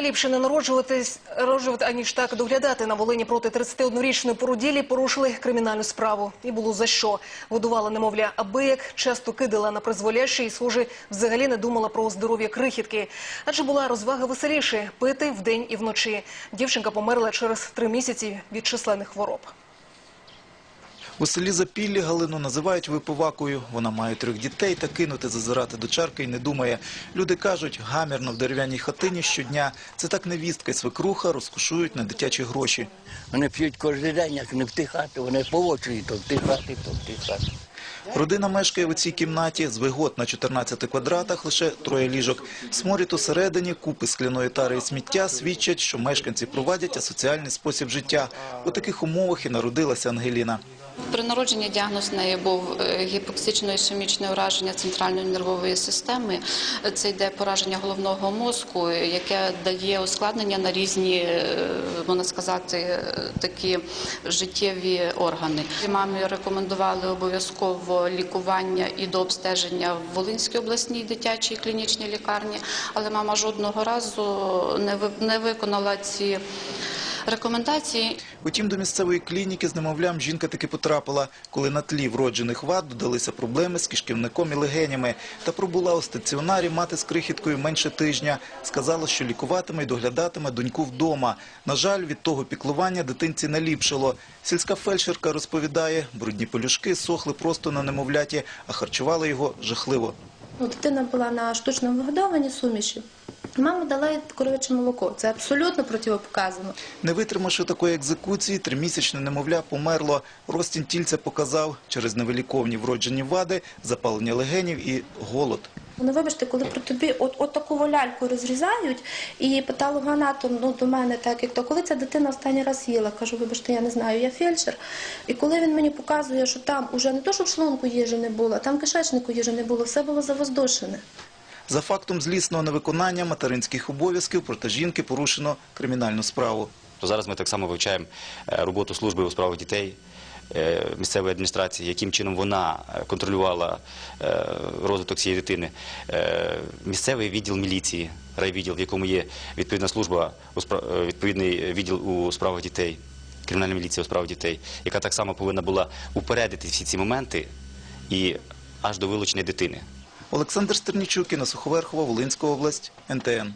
Ліпше не народжуватись, народжувати, аніж так доглядати. На Волині проти 31-річної породілі порушили кримінальну справу. І було за що. Годувала немовля аби як часто кидала на призволяще і, схоже, взагалі не думала про здоров'я крихітки. Адже була розвага веселіше – пити вдень і вночі. Дівчинка померла через три місяці від численних хвороб. У селі Запіллі Галину називають випивакою. Вона має трьох дітей та кинути зазирати до чарки і не думає. Люди кажуть, гамірно в дерев'яній хатині щодня. Це так невістка і свекруха розкошують на дитячі гроші. Вони п'ють кожен день, як не в ті хати, вони по очері, то в ті хати, то в ті хати. Родина мешкає у цій кімнаті. З вигод на 14 квадратах лише троє ліжок. Сморід усередині, купи скляної тари і сміття свідчать, що мешканці провадять асоціальний спосіб життя. У таких умовах і народилася Ангеліна. При народженні діагноз неї був е, гіпоксично-ішемічне ураження центральної нервової системи. Це йде пораження головного мозку, яке дає ускладнення на різні, е, можна сказати, е, такі життєві органи. Мамі рекомендували обов'язково лікування і до обстеження в Волинській обласній дитячій клінічній лікарні, але мама жодного разу не виконала ці рекомендації. Утім, до місцевої клініки з немовлям жінка таки потрапила, коли на тлі вроджених вад додалися проблеми з кишківником і легенями. Та пробула у стаціонарі мати з крихіткою менше тижня. Сказала, що лікуватиме і доглядатиме доньку вдома. На жаль, від того піклування дитинці не ліпшило. Сільська фельдшерка розповідає, брудні полюшки сохли просто на немовляті, а харчували його жахливо. Ну, дитина була на штучному вигодованні суміші. Мама дала їй коров'яче молоко. Це абсолютно противопоказано. Не витримавши такої екзекуції, тримісячне немовля померло. Ростін тільця показав через невиліковні вроджені вади, запалення легенів і голод. Ну, вибачте, коли про тобі от, от таку ляльку розрізають, і патологоанатом ну, до мене так, як то, коли ця дитина останній раз їла, кажу, вибачте, я не знаю, я фельдшер. І коли він мені показує, що там уже не то, що в шлунку їжі не було, а там кишечнику їжі не було, все було завоздушене. За фактом злісного невиконання материнських обов'язків проти жінки порушено кримінальну справу. То зараз ми так само вивчаємо е, роботу служби у справах дітей місцевої адміністрації, яким чином вона е, контролювала е, розвиток цієї дитини. Е, Місцевий відділ міліції, райвідділ, в якому є відповідна служба, е, відповідний відділ у справах дітей, кримінальна міліція у справах дітей, яка так само повинна була упередити всі ці моменти і аж до вилучення дитини. Олександр Стернічук, Інна Суховерхова, Волинська область, НТН.